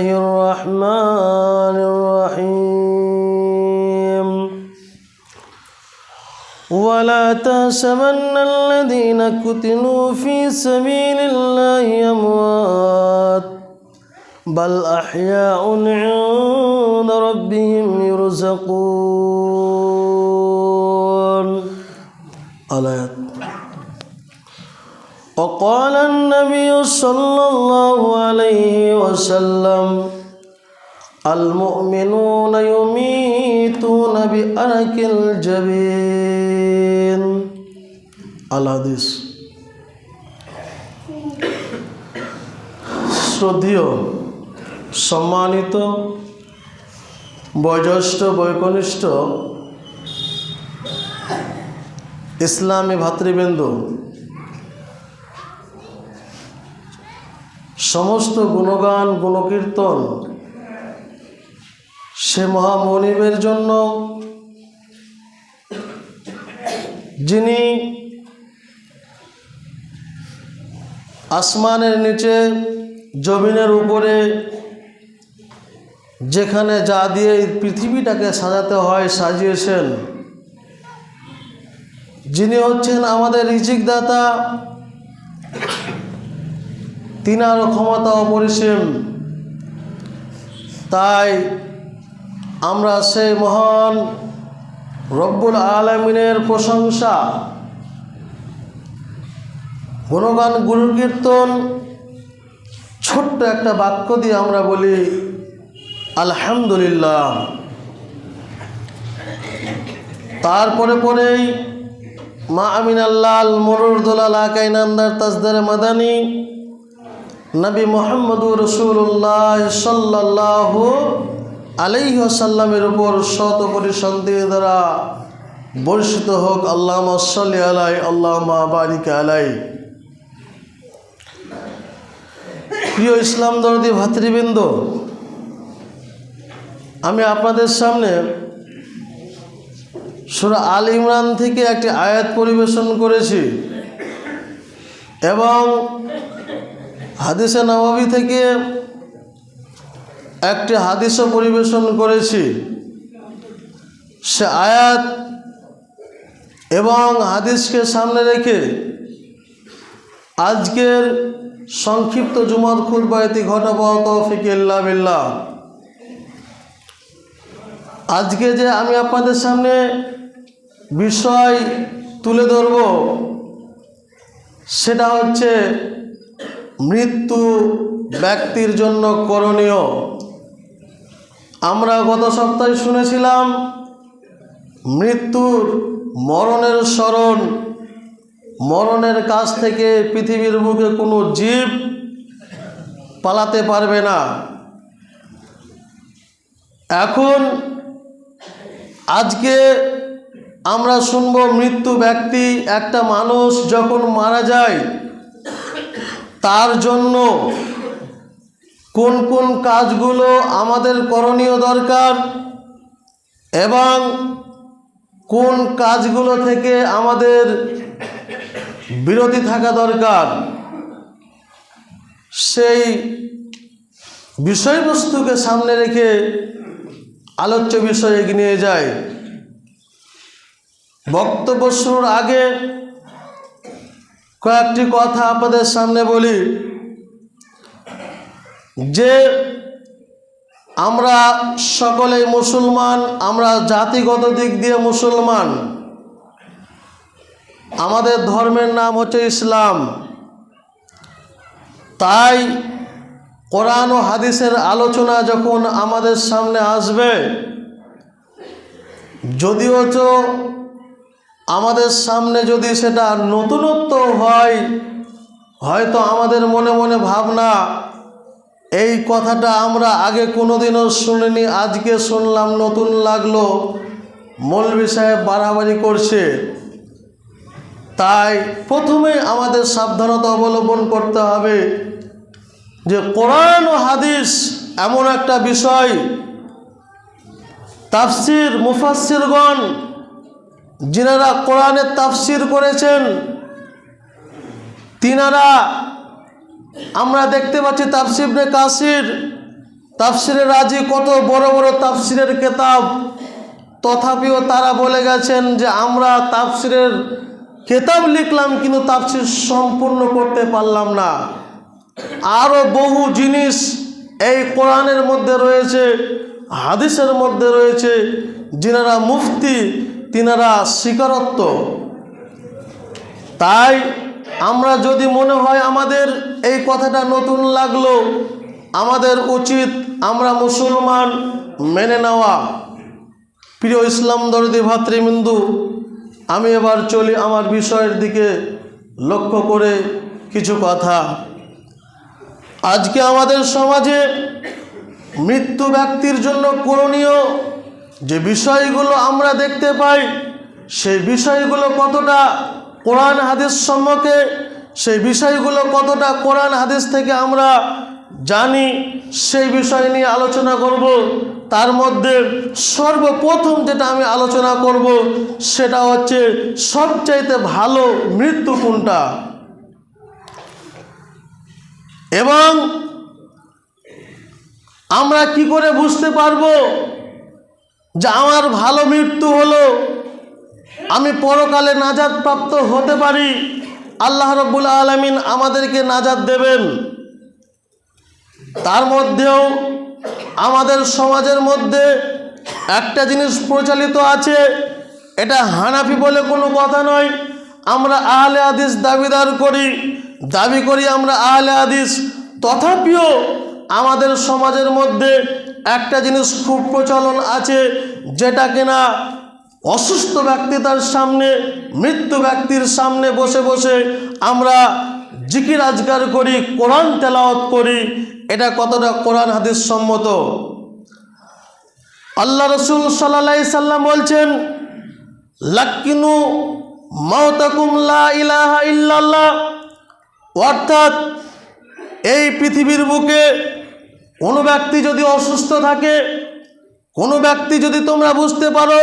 الرحمن الرحيم. ولا تحسبن الذين قتلوا في سبيل الله أموات بل أحياء عند ربهم يرزقون. الايات وقال النبي صلى الله عليه وسلم المؤمنون يميتون بأرك الجبين الحديث শ্রদ্ধীয় সম্মানিত বয়োজ্যেষ্ঠ বৈকনিষ্ঠ ইসলামী ভাতৃবৃন্দ সমস্ত গুণগান, গুণকীর্তন সে মহামনিবের জন্য যিনি আসমানের নিচে, জমিনের উপরে, যেখানে যা দিয়ে পৃথিবীটাকে সাজাতে হয়, সাজিয়েছেন, যিনি হচ্ছেন আমাদের রিজিকদাতা তিনার ক্ষমতা অপরিসীম। তাই আমরা সেই মহান রব্বুল আলমিনের প্রশংসা, গুণগান, গুরুকীর্তন, ছোট্ট একটা বাক্য দিয়ে আমরা বলি, আলহামদুলিল্লাহ। তারপরে পরেই, মা আমিন আল্লাহ মরুরদুল্লাহ কাইনান্দার তাজদার মাদানী নবী মোহাম্মদুর রসুল্লাহ সাল্লাহ আলাইসাল্লামের উপর শত শান্তি দ্বারা বর্ষিত হোক আল্লাহ সাল্লি আলাই আল্লাহ বারিক আলাই। প্রিয় ইসলাম দরদি ভাতৃবৃন্দ, আমি আপনাদের সামনে সুরা আল ইমরান থেকে একটি আয়াত পরিবেশন করেছি এবং হাদিসে নবাবী থেকে একটি হাদিসও পরিবেশন করেছি। সে আয়াত এবং হাদিসকে সামনে রেখে আজকের সংক্ষিপ্ত জুমার খুরবায়তি ঘটাবো তৌফিক ইল্লা বিল্লাহ। আজকে যে আমি আপনাদের সামনে বিষয় তুলে ধরব, সেটা হচ্ছে মৃত্যু ব্যক্তির জন্য করণীয়। আমরা গত সপ্তাহে শুনেছিলাম, মৃত্যুর মরণের স্মরণ, মরণের কাছ থেকে পৃথিবীর মুখে কোনো জীব পালাতে পারবে না। এখন আজকে আমরা শুনব মৃত্যু ব্যক্তি একটা মানুষ যখন মারা যায় তার জন্য কোন কোন কাজগুলো আমাদের করণীয় দরকার এবং কোন কাজগুলো থেকে আমাদের বিরতি থাকা দরকার, সেই বিষয়বস্তুকে সামনে রেখে আলোচ্য বিষয় এগিয়ে নিয়ে যায় বক্তব্য শুরুর আগে কয়েকটি কথা আপনাদের সামনে বলি। যে আমরা সকলেই মুসলমান, আমরা জাতিগত দিক দিয়ে মুসলমান। আমাদের ধর্মের নাম হচ্ছে ইসলাম। তাই কোরআন ও হাদিসের আলোচনা যখন আমাদের সামনে আসবে, যদিও তো আমাদের সামনে যদি সেটা নতুনত্ব হয়, হয়তো আমাদের মনে মনে ভাবনা, এই কথাটা আমরা আগে কোনোদিনও শুনিনি, আজকে শুনলাম, নতুন লাগল। মৌলবি সাহেব বাড়াবাড়ি করছে। তাই প্রথমে আমাদের সাবধানতা অবলম্বন করতে হবে যে কোরআন ও হাদিস এমন একটা বিষয়, তাফসির মুফাসিরগণ যিনারা কোরআনের তাফসির করেছেন, তিনারা, আমরা দেখতে পাচ্ছি তাফসিবনে কাসির, তাফসিরে রাজি কত বড় বড় তাফসিরের কেতাব। তথাপিও তারা বলে গেছেন যে, আমরা তাফসিরের কেতাব লিখলাম, কিন্তু তাফসির সম্পূর্ণ করতে পারলাম না। আরও বহু জিনিস এই কোরআনের মধ্যে রয়েছে, হাদিসের মধ্যে রয়েছে যিনারা মুফতি তিনারা স্বীকারত্ব তাই আমরা যদি মনে হয় আমাদের এই কথাটা নতুন লাগল, আমাদের উচিত আমরা মুসলমান মেনে নেওয়া। প্রিয় ইসলাম দরদি ভাতৃবিন্দু, আমি এবার চলি আমার বিষয়ের দিকে লক্ষ্য করে কিছু কথা। আজকে আমাদের সমাজে মৃত্যু ব্যক্তির জন্য করণীয় যে বিষয়গুলো আমরা দেখতে পাই, সেই বিষয়গুলো কতটা কোরআন হাদিস সম্মুখে, সেই বিষয়গুলো কতটা কোরআন হাদিস থেকে আমরা জানি, সেই বিষয় নিয়ে আলোচনা করব। তার মধ্যে সর্বপ্রথম যেটা আমি আলোচনা করব, সেটা হচ্ছে সবচাইতে ভালো মৃত্যু কোনটা? এবং আমরা কি করে বুঝতে পারব যে আমার ভালো মৃত্যু হলো, আমি পরকালে নাজাদ প্রাপ্ত হতে পারি। আল্লাহ রব্বুল আলমিন আমাদেরকে নাজাদ দেবেন। তার মধ্যেও আমাদের সমাজের মধ্যে একটা জিনিস প্রচলিত আছে, এটা হানাফি বলে কোনো কথা নয়। আমরা আহলে আদিস দাবিদার করি, দাবি করি আমরা আহলে আদিস তথাপিও আমাদের সমাজের মধ্যে একটা জিনিস খুব প্রচলন আছে, যেটা কিনা অসুস্থ ব্যক্তি তার সামনে, মৃত্যু ব্যক্তির সামনে বসে বসে আমরা জিকির আজগার করি, কোরআন তেলাওয়াত করি, এটা কতটা কোরআন হাদিস সম্মত? আল্লাহ রসুল সাল্লাহ সাল্লাম বলছেন লাক্কিনু মাওতাকুমলা ইলাহা ইল্লাল্লাহ। অর্থাৎ এই পৃথিবীর বুকে কোনো ব্যক্তি যদি অসুস্থ থাকে, কোনো ব্যক্তি যদি তোমরা বুঝতে পারো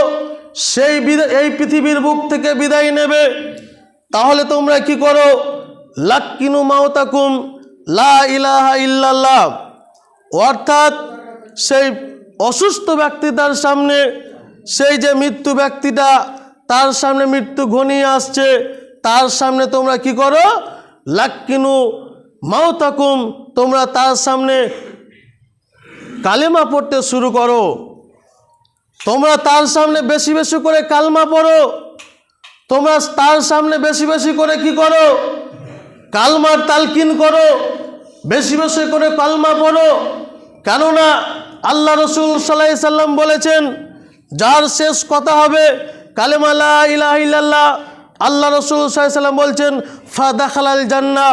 সেই এই পৃথিবীর বুক থেকে বিদায় নেবে, তাহলে তোমরা কি করো? লাক্কিনু মাওতাকুম লা ইলাহা ইল্লাল্লাহ। অর্থাৎ সেই অসুস্থ ব্যক্তি তার সামনে, সেই যে মৃত্যু ব্যক্তিটা তার সামনে মৃত্যু ঘনিয়ে আসছে, তার সামনে তোমরা কি করো? লাক্কিনু মাওতাকুম তোমরা তার সামনে কালেমা পড়তে শুরু করো। তোমরা তার সামনে বেশি বেশি করে কালমা পড়ো। তোমরা তার সামনে বেশি বেশি করে কি করো? কালমার তালকিন করো। বেশি বেশি করে কালমা পড়ো। কেননা আল্লাহ রসুল সাল্লাহ সাল্লাম বলেছেন, যার শেষ কথা হবে কালেমা লা ইলাহা আল্লাহ রসুল সাল্লাম বলছেন ফাদা খালাল জান্না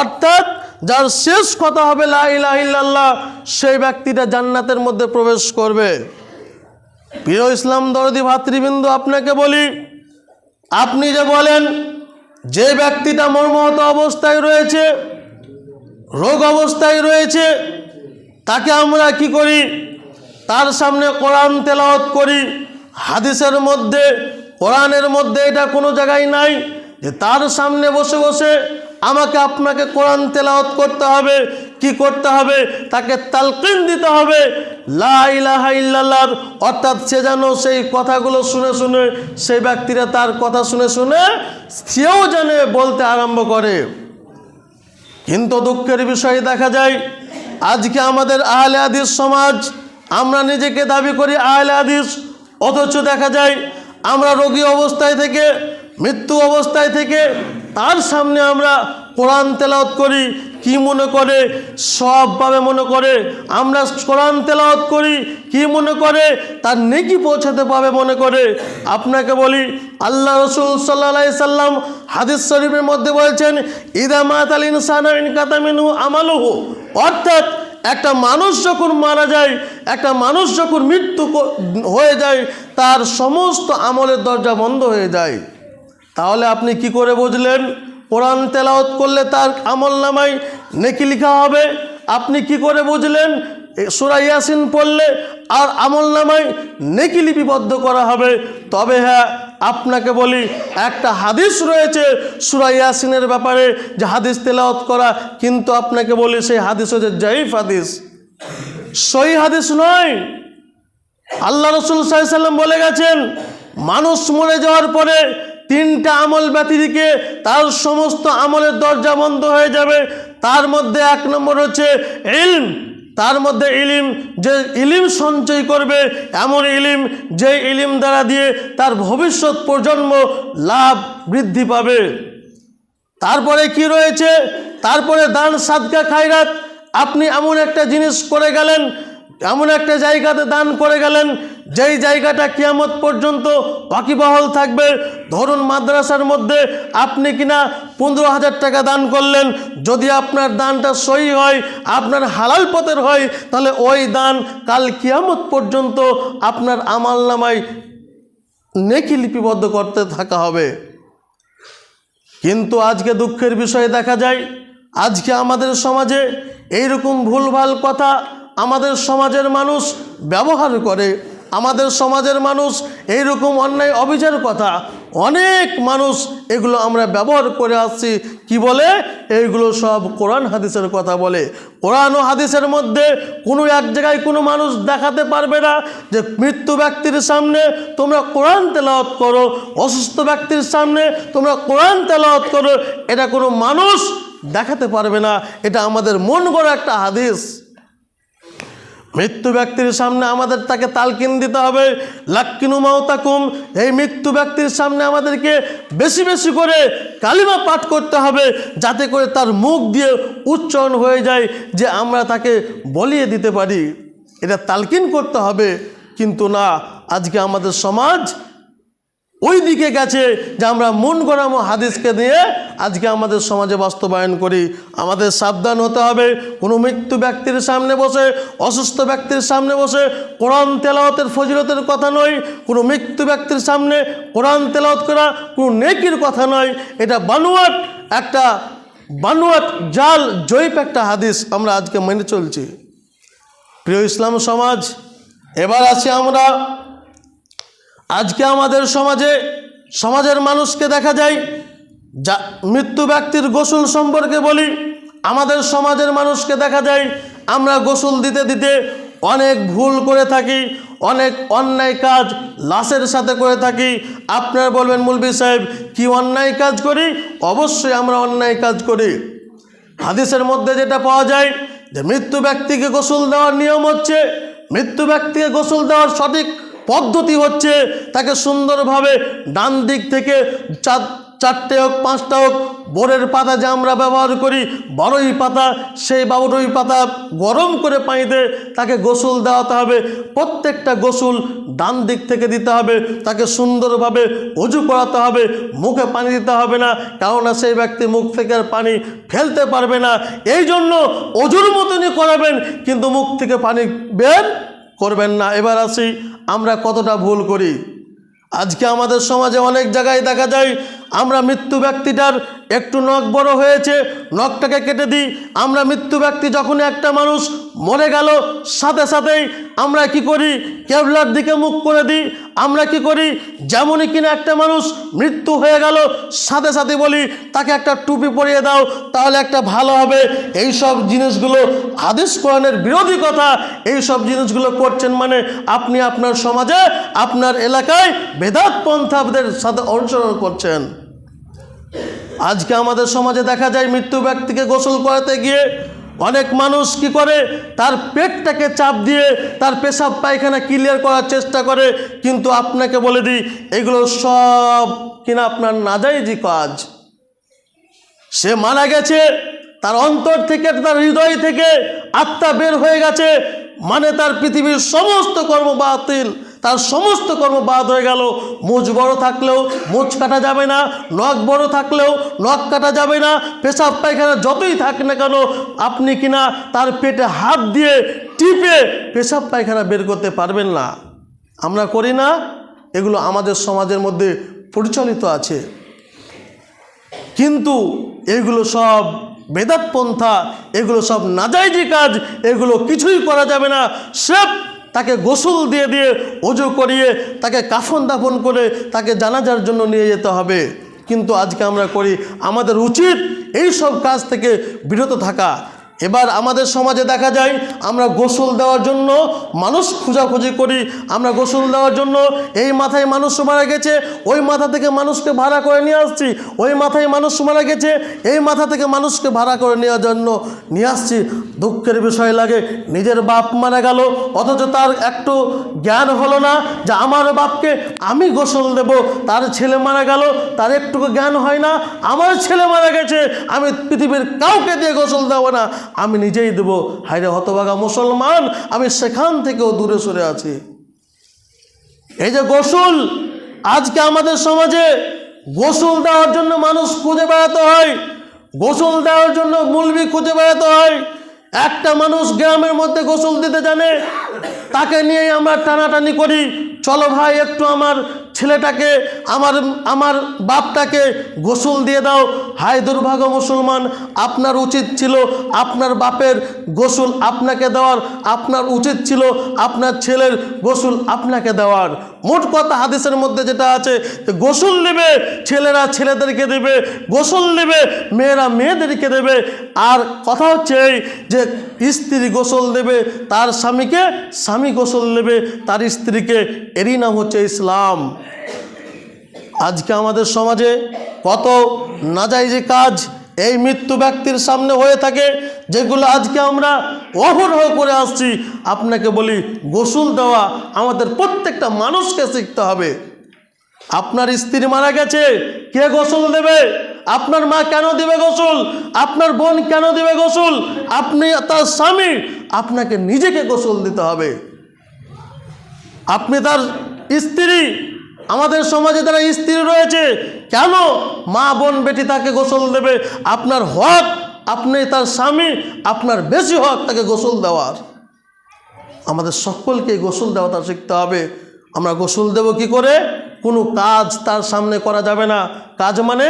অর্থাৎ যার শেষ কথা হবে লা ইলাহা ইল্লাল্লাহ, সেই ব্যক্তিটা জান্নাতের মধ্যে প্রবেশ করবে। প্রিয় ইসলাম দরদি ভাতৃবৃন্দ, আপনাকে বলি, আপনি যে বলেন, যে ব্যক্তিটা মর্মাহত অবস্থায় রয়েছে, রোগ অবস্থায় রয়েছে, তাকে আমরা কি করি? তার সামনে কোরআন তেলাওয়াত করি, হাদিসের মধ্যে, কোরআনের মধ্যে এটা কোনো জায়গায় নাই যে তার সামনে বসে বসে আমাকে আপনাকে কোরআন তেলাওত করতে হবে। কি করতে হবে? তাকে তালকিন দিতে হবে। লা ইলাহা ইল্লাল্লাহর অর্থাৎ সে যেন সেই কথাগুলো শুনে শুনে সেই ব্যক্তিরা তার কথা শুনে শুনে সেও যেন বলতে আরম্ভ করে। কিন্তু দুঃখের বিষয়ে দেখা যায়, আজকে আমাদের আহলে আদিস সমাজ, আমরা নিজেকে দাবি করি আহলে হাদিস, অথচ দেখা যায় আমরা রোগী অবস্থায় থেকে, মৃত্যু অবস্থায় থেকে তার সামনে আমরা কোরআন তেলাওত করি, কি মনে করে? সবভাবে মনে করে আমরা কোরআন তেলাওয়াত করি, কি মনে করে? তার নেকি পৌঁছাতে পাবে মনে করে। আপনাকে বলি, আল্লাহ রসুল সাল্লা সাল্লাম হাদিস শরীফের মধ্যে বলছেন, ইদা মাত আল ইনসান কাতামিনু আমালুহু। অর্থাৎ একটা মানুষ যখন মারা যায়, একটা মানুষ যখন মৃত্যু হয়ে যায়, তার সমস্ত আমলের দরজা বন্ধ হয়ে যায়। তাহলে আপনি কি করে বুঝলেন? কোরআন তেলাওত করলে তার আমল নামায় নেকি লিখা হবে। আপনি কি করে বুঝলেন? সুরা ইয়াসিন পড়লে আর আমল নামায় নেকি লিপিবদ্ধ করা হবে। তবে হ্যাঁ আপনাকে বলি, একটা হাদিস রয়েছে সুরা ইয়াসিনের ব্যাপারে যে হাদিস তেলাওত করা, কিন্তু আপনাকে বলি সেই হাদিস হচ্ছে জাইফ হাদিস। সই হাদিস নয়। আল্লাহ রসুল সাল্লাম বলে গেছেন, মানুষ মরে যাওয়ার পরে তিনটা আমল ব্যতিরিকে তার সমস্ত আমলের দরজা বন্ধ হয়ে যাবে। তার মধ্যে এক নম্বর হচ্ছে ইলম। তার মধ্যে ইলিম, যে ইলিম সঞ্চয় করবে, এমন ইলিম যে ইলিম দ্বারা দিয়ে তার ভবিষ্যৎ প্রজন্ম লাভ বৃদ্ধি পাবে। তারপরে কি রয়েছে? তারপরে দান, সাদকা, খায়রাত। আপনি এমন একটা জিনিস করে গেলেন, এমন একটা জায়গাতে দান করে গেলেন যেই জায়গাটা কিয়ামত পর্যন্ত বাকিবহল থাকবে, ধরুন মাদ্রাসার মধ্যে আপনি কিনা পনেরো হাজার টাকা দান করলেন, যদি আপনার দানটা সই হয়, আপনার হালাল পথের হয়, তাহলে ওই দান কাল কিয়ামত পর্যন্ত আপনার আমাল নামায় নেকি লিপিবদ্ধ করতে থাকা হবে। কিন্তু আজকে দুঃখের বিষয়ে দেখা যায়, আজকে আমাদের সমাজে এইরকম ভুলভাল কথা আমাদের সমাজের মানুষ ব্যবহার করে। আমাদের সমাজের মানুষ এইরকম অন্যায় অবিচার কথা অনেক মানুষ এগুলো আমরা ব্যবহার করে আসছি। কি বলে? এইগুলো সব কোরআন হাদিসের কথা বলে। কোরআন ও হাদিসের মধ্যে কোনো এক জায়গায় কোনো মানুষ দেখাতে পারবে না যে মৃত্যু ব্যক্তির সামনে তোমরা কোরআন তেলাওয়াত করো, অসুস্থ ব্যক্তির সামনে তোমরা কোরআন তেলাওয়াত করো, এটা কোনো মানুষ দেখাতে পারবে না। এটা আমাদের মন গড়া একটা হাদিস। মৃত্যু ব্যক্তির সামনে আমাদের তাকে তালকিন দিতে হবে। লাক্কিনু মাওতাকুম এই মৃত্যু ব্যক্তির সামনে আমাদেরকে বেশি বেশি করে কালিমা পাঠ করতে হবে, যাতে করে তার মুখ দিয়ে উচ্চারণ হয়ে যায় যে আমরা তাকে বলিয়ে দিতে পারি। এটা তালকিন করতে হবে, কিন্তু না, আজকে আমাদের সমাজ ওই দিকে গেছে যে আমরা মন গড়ামো হাদিসকে নিয়ে। আজকে আমাদের সমাজে বাস্তবায়ন করি। আমাদের সাবধান হতে হবে। কোনো মৃত্যু ব্যক্তির সামনে বসে, অসুস্থ ব্যক্তির সামনে বসে, কোরআন তেলাওয়াতের ফজিলতের কথা নয়। কোনো মৃত্যু ব্যক্তির সামনে কোরআন তেলাওয়াত করা কোনো নেকির কথা নয়। এটা বানুয়াট একটা, বানুয়াট জাল, জৈব একটা হাদিস আমরা আজকে মেনে চলছি। প্রিয় ইসলাম সমাজ, এবার আসি আমরা আজকে আমাদের সমাজে, সমাজের মানুষকে দেখা যায়, যা মৃত্যু ব্যক্তির গোসল সম্পর্কে বলি, আমাদের সমাজের মানুষকে দেখা যায়, আমরা গোসল দিতে দিতে অনেক ভুল করে থাকি, অনেক অন্যায় কাজ লাশের সাথে করে থাকি। আপনার বলবেন, মুলবি সাহেব, কি অন্যায় কাজ করি? অবশ্যই আমরা অন্যায় কাজ করি। হাদিসের মধ্যে যেটা পাওয়া যায়, যে মৃত্যু ব্যক্তিকে গোসল দেওয়ার নিয়ম হচ্ছে, মৃত্যু ব্যক্তিকে গোসল দেওয়ার সঠিক পদ্ধতি হচ্ছে তাকে সুন্দরভাবে ডান দিক থেকে চার, চারটে হোক, পাঁচটা হোক, বোরের পাতা যে আমরা ব্যবহার করি, বড়ই পাতা, সেই বড়ই পাতা গরম করে পানিতে তাকে গোসল দেওয়াতে হবে। প্রত্যেকটা গোসল ডান দিক থেকে দিতে হবে। তাকে সুন্দরভাবে অজু করাতে হবে। মুখে পানি দিতে হবে না, কেননা সেই ব্যক্তি মুখ থেকে পানি ফেলতে পারবে না। এই জন্য অজুর মতনই করাবেন, কিন্তু মুখ থেকে পানি বের করবেন না। এবার আসি, আমরা কতটা ভুল করি। আজকে আমাদের সমাজে অনেক জায়গায় দেখা যায় আমরা মৃত্যু ব্যক্তিটার একটু নখ বড় হয়েছে, নখটাকে কেটে দিই। আমরা মৃত্যু ব্যক্তি যখন একটা মানুষ মরে গেল, সাথে সাথেই আমরা কি করি? কেবলার দিকে মুখ করে দিই। আমরা কি করি? যেমনই কিনা একটা মানুষ মৃত্যু হয়ে গেল, সাথে সাথে বলি, তাকে একটা টুপি পরিয়ে দাও, তাহলে একটা ভালো হবে। এই সব জিনিসগুলো আদেশ কোরআনের বিরোধী কথা। এই সব জিনিসগুলো করছেন মানে আপনি আপনার সমাজে, আপনার এলাকায় বেদাত পন্থাদের সাথে অনুসরণ করছেন। আজকে আমাদের সমাজে দেখা যায় মৃত্যু ব্যক্তিকে গোসল করাতে গিয়ে অনেক মানুষ কি করে? তার পেটটাকে চাপ দিয়ে তার পেশাব পায়খানা ক্লিয়ার করার চেষ্টা করে। কিন্তু আপনাকে বলে দিই, এগুলো সব কিনা আপনার নাজাইজি কাজ। সে মারা গেছে, তার অন্তর থেকে, তার হৃদয় থেকে আত্মা বের হয়ে গেছে মানে তার পৃথিবীর সমস্ত কর্ম বাতিল। তার সমস্ত কর্ম বাদ হয়ে গেল। মুজ বড় থাকলেও মুজ কাটা যাবে না, নখ বড় থাকলেও নখ কাটা যাবে না, পেশাব পায়খানা যতই থাক না কেন, আপনি কিনা তার পেটে হাত দিয়ে টিপে পেশাব পায়খানা বের করতে পারবেন না। আমরা করি না, এগুলো আমাদের সমাজের মধ্যে পরিচালিত আছে। কিন্তু এগুলো সব বেদাত পন্থা, এগুলো সব নাজাইজি কাজ, এগুলো কিছুই করা যাবে না। সেফ তাকে গোসল দিয়ে দিয়ে অজু করিয়ে, তাকে কাফন দাফন করে তাকে জানাজার জন্য নিয়ে যেতে হবে। কিন্তু আজকে আমরা করি, আমাদের উচিত এই সব কাজ থেকে বিরত থাকা। এবার আমাদের সমাজে দেখা যায়, আমরা গোসল দেওয়ার জন্য মানুষ খোঁজাখুঁজি করি, আমরা গোসল দেওয়ার জন্য এই মাথায় মানুষ মারা গেছে, ওই মাথা থেকে মানুষকে ভাড়া করে নিয়ে আসছি, ওই মাথায় মানুষ মারা গেছে, এই মাথা থেকে মানুষকে ভাড়া করে নেওয়ার জন্য নিয়ে আসছি। দুঃখের বিষয় লাগে, নিজের বাপ মারা গেল, অথচ তার একটু জ্ঞান হলো না যে আমার বাপকে আমি গোসল দেব, তার ছেলে মারা গেল, তার একটুকু জ্ঞান হয় না, আমার ছেলে মারা গেছে, আমি পৃথিবীর কাউকে দিয়ে গোসল দেবো না। আমি নিজেই দেবো। হাইরে হতভাগা মুসলমান, আমি সেখান থেকেও দূরে সরে আছি। এই যে গোসল, আজকে আমাদের সমাজে গোসল দেওয়ার জন্য মানুষ খুঁজে বেড়াতে হয়। গোসল দেওয়ার জন্য মুলবি খুঁজে বেড়াতে হয়। একটা মানুষ গ্রামের মধ্যে গোসল দিতে জানে, তাকে নিয়ে আমরা টানাটানি করি। চলো ভাই, একটু আমার ছেলেটাকে, আমার আমার বাপটাকে গোসল দিয়ে দাও। হায় দুর্ভাগ্য মুসলমান, আপনার উচিত ছিল আপনার বাপের গোসল আপনাকে দেওয়ার, আপনার উচিত ছিল আপনার ছেলের গোসল আপনাকে দেওয়ার। মোট কথা হাদিসের মধ্যে যেটা আছে গোসল নেবে, ছেলেরা ছেলেদেরকে দেবে, গোসল নেবে, মেয়েরা মেয়েদেরকে দেবে। আর কথা হচ্ছে এই যে স্ত্রী গোসল দেবে তার স্বামীকে স্বামী গোসল নেবে, তার স্ত্রীকে, এরই নাম হচ্ছে ইসলাম। আজকে আমাদের সমাজে কত নাজাইজি কাজ এই মৃত্যু ব্যক্তির সামনে হয়ে থাকে, যেগুলো আজকে আমরা অহরহ করে আসছি। আপনাকে বলি, গোসল দেওয়া আমাদের প্রত্যেকটা মানুষকে শিখতে হবে। আপনার স্ত্রী মারা গেছে, কে গোসল দেবে? আপনার মা কেন দেবে গোসল? আপনার বোন কেন দেবে গোসল? আপনি তার স্বামী, আপনাকে নিজেকে গোসল দিতে হবে। আপনি তার স্ত্রী আমাদের সমাজে তারা স্ত্রী রয়েছে, কেন মা বোন বেটি তাকে গোসল দেবে? আপনার হক, আপনি তার স্বামী, আপনার বেশি হক তাকে গোসল দেওয়ার। আমাদের সকলকে গোসল দেওয়া তা শিখতে হবে। আমরা গোসল দেব কি করে? কোনো কাজ তার সামনে করা যাবে না। কাজ মানে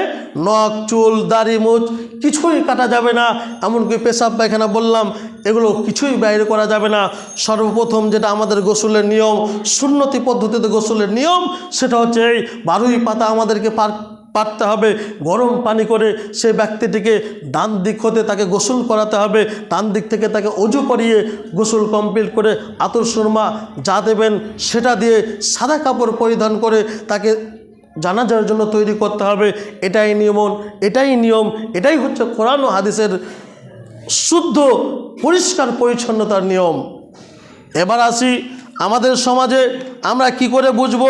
নখ, চুল, দাড়ি, মুচ, কিছুই কাটা যাবে না। এমনকি পেশাব পায়খানা বললাম, এগুলো কিছুই বাইরে করা যাবে না। সর্বপ্রথম যেটা আমাদের গোসলের নিয়ম, সুন্নতি পদ্ধতিতে গোসলের নিয়ম, সেটা হচ্ছে এই বারুই পাতা আমাদেরকে পার পারতে হবে। গরম পানি করে সে ব্যক্তিটিকে ডান দিক হতে তাকে গোসল করাতে হবে। ডান দিক থেকে তাকে অজু করিয়ে গোসল কমপ্লিট করে আতর সুরমা যা দেবেন সেটা দিয়ে সাদা কাপড় পরিধান করে তাকে জানাজার জন্য তৈরি করতে হবে। এটাই নিয়মন এটাই নিয়ম, এটাই হচ্ছে কোরআন ও হাদিসের শুদ্ধ, পরিষ্কার, পরিচ্ছন্নতার নিয়ম। এবার আসি আমাদের সমাজে আমরা কি করে বুঝব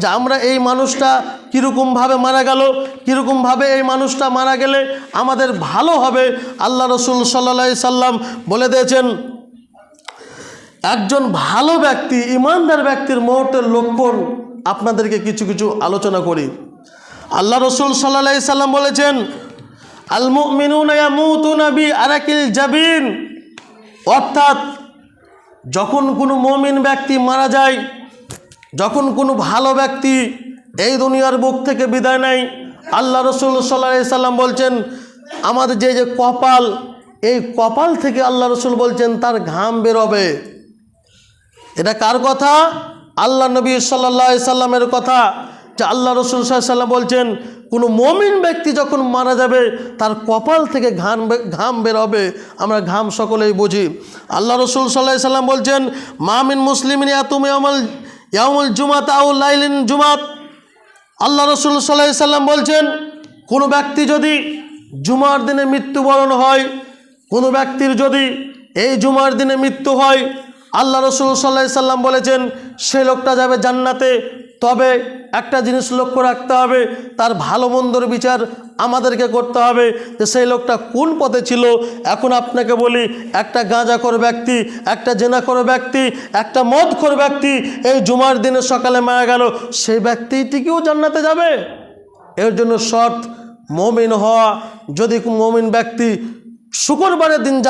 যে আমরা এই মানুষটা কীরকমভাবে মারা গেল, কীরকমভাবে এই মানুষটা মারা গেলে আমাদের ভালো হবে? আল্লাহ রসুল সাল্লা সাল্লাম বলে দিয়েছেন, একজন ভালো ব্যক্তি, ইমানদার ব্যক্তির মুহূর্তের লক্ষণ আপনাদেরকে কিছু কিছু আলোচনা করি। আল্লাহ রসুল সাল্লা সাল্লাম বলেছেন আল মুমিনুনা বি আরাকিল জাবিন, অর্থাৎ যখন কোনো মমিন ব্যক্তি মারা যায়, যখন কোনো ভালো ব্যক্তি এই দুনিয়ার বুক থেকে বিদায় নেয়, আল্লাহ রসুল সাল্লাহ সাল্লাম বলছেন, আমাদের যে যে কপাল, এই কপাল থেকে আল্লাহ রসুল বলছেন, তার ঘাম বেরোবে। এটা কার কথা? আল্লাহ নবী সাল্লাহ সাল্লামের কথা। যে আল্লাহ রসুল সাল্লাম বলছেন, কোনো মমিন ব্যক্তি যখন মারা যাবে, তার কপাল থেকে ঘাম ঘাম বেরোবে আমরা ঘাম সকলেই বুঝি। আল্লাহ রসুল সাল্লাহ সাল্লাম বলছেন মামিন মুসলিমিন ইয়াতুম ইয়ামুল ইয়ামুল জুমাত আউ লাইলিন জুমাত। আল্লাহ রসুল সাল্লাহ সাল্লাম বলছেন, কোনো ব্যক্তি যদি জুমার দিনে মৃত্যুবরণ হয়, কোনো ব্যক্তির যদি এই জুমার দিনে মৃত্যু হয়, আল্লাহ রসুল সাল্লাহ সাল্লাম বলেছেন, সে লোকটা যাবে জান্নাতে তবে একটা জিনিস লক্ষ্য রাখতে হবে, তার ভালো মন্দর বিচার আমাদেরকে করতে হবে যে সেই লোকটা কোন পথে ছিল। এখন আপনাকে বলি, একটা গাঁজা গাঁজাখোর ব্যক্তি, একটা জেনা জেনাখোর ব্যক্তি, একটা মদখোর ব্যক্তি এই জুমার দিনে সকালে মারা গেল, সেই ব্যক্তিটিকেও জান্নাতে যাবে? এর জন্য শর্ত, মমিন হওয়া। যদি মমিন ব্যক্তি শুক্রবারের দিন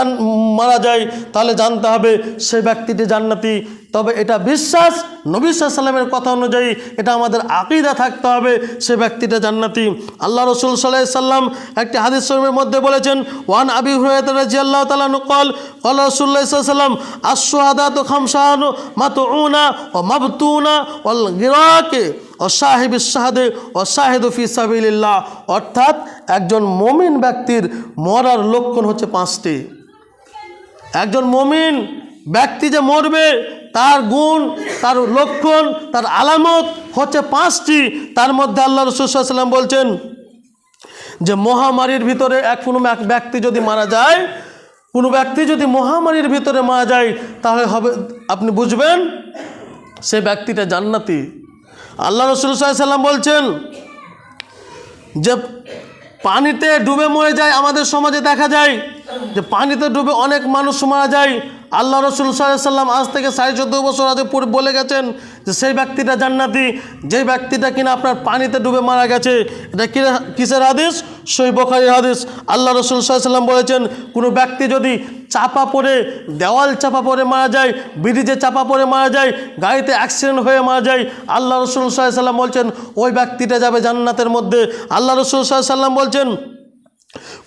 মারা যায়, তাহলে জানতে হবে সে ব্যক্তিটি জান্নাতি। তবে এটা বিশ্বাস। নবী সাল্লামের কথা অনুযায়ী এটা আমাদের আকিদা থাকতে হবে। সে ব্যক্তিটা জান্নাতি। আল্লাহ রসুল সাল্লাহ সাল্লাম একটি হাদিস শরীফের মধ্যে বলেছেন, ওয়ান আবি হুরায়ত রাজি আল্লাহ তালানু কল কল রসুল্লাহ সাল্লাম আশ্বাদাত খামসাহানু মাতুনা ও মাবতুনা ওয়াল গিরাকে ও সাহেব শাহাদে ও শাহেদ ফি সাবিল্লাহ অর্থাৎ একজন মমিন ব্যক্তির মরার লক্ষণ হচ্ছে পাঁচটি। একজন মমিন ব্যক্তি যে মরবে, তার গুণ, তার লক্ষণ, তার আলামত হচ্ছে পাঁচটি। তার মধ্যে আল্লাহ রসুল্লাম বলছেন যে, মহামারীর ভিতরে এক কোনো এক ব্যক্তি যদি মারা যায়, কোনো ব্যক্তি যদি মহামারীর ভিতরে মারা যায়, তাহলে হবে, আপনি বুঝবেন, সে ব্যক্তিটা জান্নাতি। আল্লাহ রসুল সাল্লাম বলছেন যে, পানিতে ডুবে মরে যায় আমাদের সমাজে দেখা যায় যে, পানিতে ডুবে অনেক মানুষ মারা যায়। আল্লাহ রসুল সাল্লাম আজ থেকে সাড়ে চোদ্দ বছর আগে বলে গেছেন যে সেই ব্যক্তিটা জান্নাতি যে ব্যক্তিটা কিনা আপনার পানিতে ডুবে মারা গেছে। এটা কিসের হাদিস? সই বখারির হাদিস। আল্লাহ রসুল সাল্লাম বলেছেন, কোনো ব্যক্তি যদি চাপা পড়ে, দেওয়াল চাপা পড়ে মারা যায়, ব্রিজে চাপা পড়ে মারা যায়, গাড়িতে অ্যাক্সিডেন্ট হয়ে মারা যায়, আল্লাহ রসুল সাল্লাম বলছেন, ওই ব্যক্তিটা যাবে জান্নাতের মধ্যে। আল্লাহ রসুল সাল্লাম বলছেন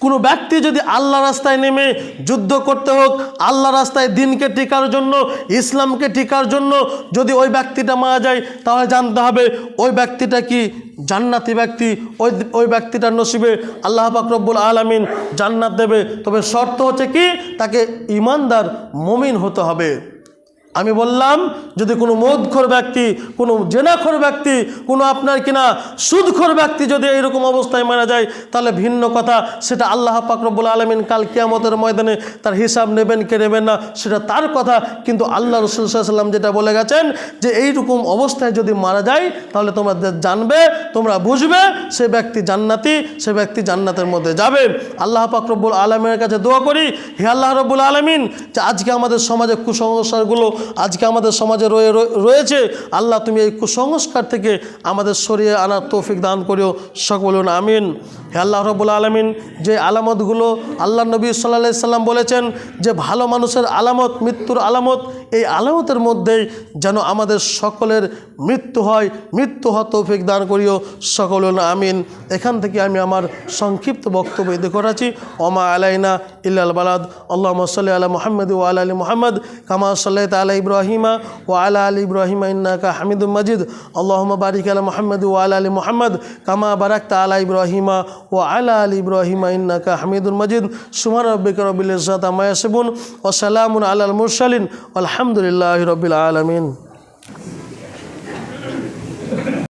কোনো ব্যক্তি যদি আল্লাহ রাস্তায় নেমে যুদ্ধ করতে হোক, আল্লাহ রাস্তায় দিনকে টিকার জন্য, ইসলামকে টিকার জন্য যদি ওই ব্যক্তিটা মারা যায়, তাহলে জানতে হবে ওই ব্যক্তিটা কি জান্নাতি ব্যক্তি, ওই ওই ব্যক্তিটার নসিবে আল্লাহ পাকরব্বুল আলমিন জান্নাত দেবে। তবে শর্ত হচ্ছে কি? তাকে ইমানদার মমিন হতে হবে। আমি বললাম, যদি কোনো মদখোর ব্যক্তি, কোনো জেনাখোর ব্যক্তি, কোনো আপনার কিনা সুদখোর ব্যক্তি যদি এইরকম অবস্থায় মারা যায়, তাহলে ভিন্ন কথা। সেটা আল্লাহ পাকরবুল আলমিন কাল কিয়ামতের ময়দানে তার হিসাব নেবেন কে নেবেন না, সেটা তার কথা। কিন্তু আল্লাহ রসুল সাল্লাম যেটা বলে গেছেন যে, এইরকম অবস্থায় যদি মারা যায়, তাহলে তোমরা জানবে, তোমরা বুঝবে, সে ব্যক্তি জান্নাতি, সে ব্যক্তি জান্নাতের মধ্যে যাবে। আল্লাহ পাকরবুল আলমের কাছে দোয়া করি, হে আল্লাহ রব্বুল আলমিন, যে আজকে আমাদের সমাজে কুসংস্কারগুলো আজকে আমাদের সমাজে রয়ে রয়েছে। আল্লাহ তুমি এই কুসংস্কার থেকে আমাদের সরিয়ে আনার তৌফিক দান করিও। সকলুন আমিন। হে আল্লাহ রবুল আলমিন, যে আলামতগুলো আল্লাহ নবী সাল্লা সাল্লাম বলেছেন, যে ভালো মানুষের আলামত, মৃত্যুর আলামত, এই আলামতের মধ্যেই যেন আমাদের সকলের মৃত্যু হয়। মৃত্যু হওয়া তৌফিক দান করিও। সকলুন আমিন। এখান থেকে আমি আমার সংক্ষিপ্ত বক্তব্য এতে করাছি ওমা আলাইনা ইল্লাল বালাদ। আল্লাহ সাল্লি আলা মোহাম্মদ ও আলা আলী মোহাম্মদ, কামা সাল্লাহ তালা ইব্রাহিমা ও আলা আলী ইব্রাহিমা ইন্নাকা হামিদুল মজিদ। আল্লাহমা বারিক আলা মোহাম্মদ ও আলা আলী মোহাম্মদ, কামা বারাক আলা ইব্রাহিমা ও আলা আলী ইব্রাহিমা ইন্নাকা হামিদুল মজিদ। সুমার রব্বিক রবিল ইজাত আমায়াসিবুন ও সালামুন আলাল মুরসালিন। আলহামদুলিল্লাহ রবিল আলমিন।